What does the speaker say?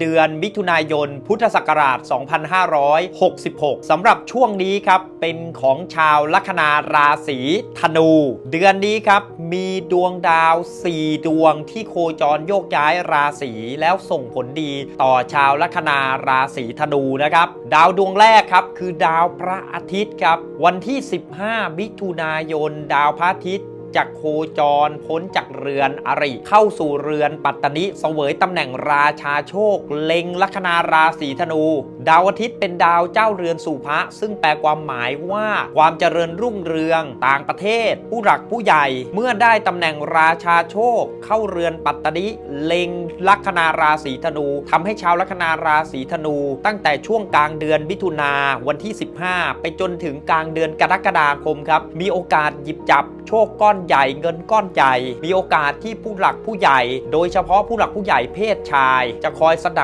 เดือนมิถุนายน พุทธศักราช 2566สำหรับช่วงนี้ครับ เป็นของชาวลัคนาราศีธนู เดือนนี้ครับ มีดวงดาว 4 ดวงที่โคจรโยกย้ายราศีแล้วส่งผลดีต่อชาวลัคนาราศีธนูนะครับ ดาวดวงแรกครับ คือดาวพระอาทิตย์ครับ วันที่ 15 มิถุนายน ดาวพระอาทิตย์ จากโคจร พ้นจากเรือนอริ เข้าสู่เรือนปัตตนิเสวยตำแหน่งราชาโชค เล็งลัคนาราศีธนูดาวอาทิตย์เป็นดาวเจ้าเรือนสู่พระ ซึ่งแปลความหมายว่าความเจริญรุ่งเรือง ต่างประเทศ ผู้หลักผู้ใหญ่ เมื่อได้ตำแหน่งราชาโชค เข้าเรือนปัตตนิเล็งลัคนาราศีธนูทำให้ชาวลัคนาราศีธนู ตั้งแต่ช่วงกลางเดือนมิถุนาวันที่ 15 ไปจนถึงกลางเดือนกรกฎาคมครับ มีโอกาสหยิบจับโชคก้อนใหญ่เงินก้อนใหญ่ มีโอกาสที่ผู้หลักผู้ใหญ่ โดยเฉพาะผู้หลักผู้ใหญ่เพศชาย จะคอยสนับ